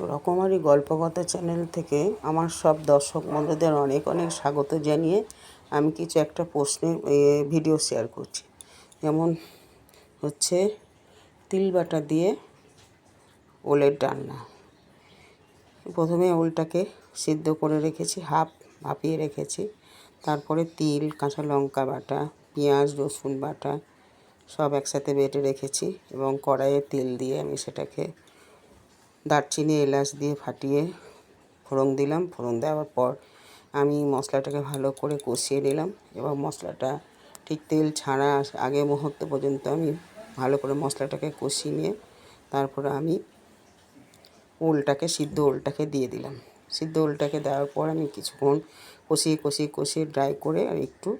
রকমারি গল্পকথা চ্যানেল থেকে আমার সব দর্শক বন্ধুদের অনেক অনেক স্বাগত জানিয়ে আমি কিছু একটা প্রশ্নে এ, ভিডিও শেয়ার করছি। যেমন হচ্ছে তিল বাটা দিয়ে ওলের ডালনা। প্রথমে ওলটাকে সিদ্ধ করে রেখেছি হাফ ভাপিয়ে রেখেছি। তারপরে তিল কাঁচা লঙ্কা বাটা পেঁয়াজ রসুন বাটা সব একসাথে বেটে রেখেছি এবং কড়াইয়ে তেল দিয়ে আমি সেটাকে দারচিনি, এলাচ দিয়ে ফাটিয়ে ফোড়ন দিলাম। ফোড়ন দেওয়ার পর আমি মশলাটাকে ভালো করে কষিয়ে নিলাম এবং মশলাটা ঠিক তেল ছাড়া আগে মুহূর্ত পর্যন্ত আমি ভালো করে মশলাটাকে কষিয়ে নিয়ে তারপরে আমি ওলটাকে, সিদ্ধ ওলটাকে দিয়ে দিলাম। সিদ্ধ ওলটাকে দেওয়ার পর আমি কিছুক্ষণ কষিয়ে কষিয়ে কষিয়ে ড্রাই করে আর একটু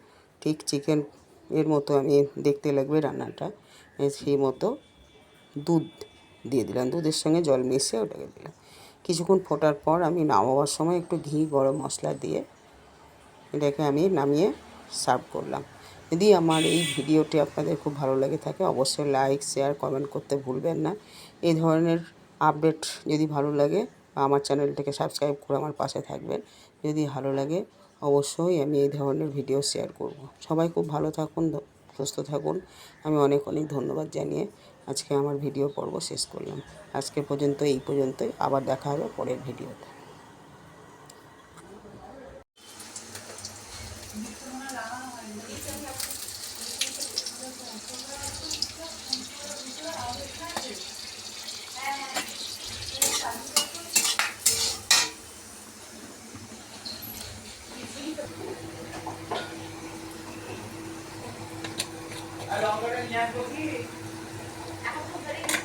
ঠিক চিকেন এর মতো আমি দেখতে লাগবে রান্নাটা। সেই মতো দুধ দিয়ে দিলাম, দুধের সঙ্গে জল মিশিয়ে ওটাকে দিলাম। কিছুক্ষণ ফোটার পর আমি নামাবার সময় একটু ঘি, গরম মশলা দিয়ে এটাকে আমি নামিয়ে সার্ভ করলাম। যদি আমার এই ভিডিওটি আপনাদের খুব ভালো লেগে থাকে, অবশ্যই লাইক, শেয়ার, কমেন্ট করতে ভুলবেন না। এই ধরনের আপডেট যদি ভালো লাগে আমার চ্যানেলটাকে সাবস্ক্রাইব করে আমার পাশে থাকবেন। যদি ভালো লাগে, অবশ্যই আমি এই ধরনের ভিডিও শেয়ার করব। সবাই খুব ভালো থাকুন, সুস্থ থাকুন। আমি অনেক অনেক ধন্যবাদ জানিয়ে আজকে আমার ভিডিও পর্ব শেষ করলাম। আজকে পর্যন্ত এই পর্যন্তই। আবার দেখা হবে পরের ভিডিওতে।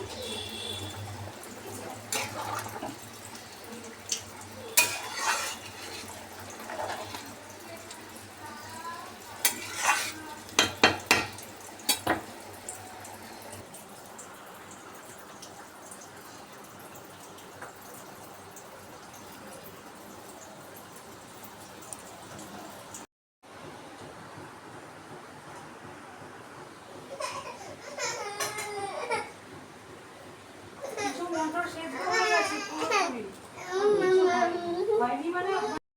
結構。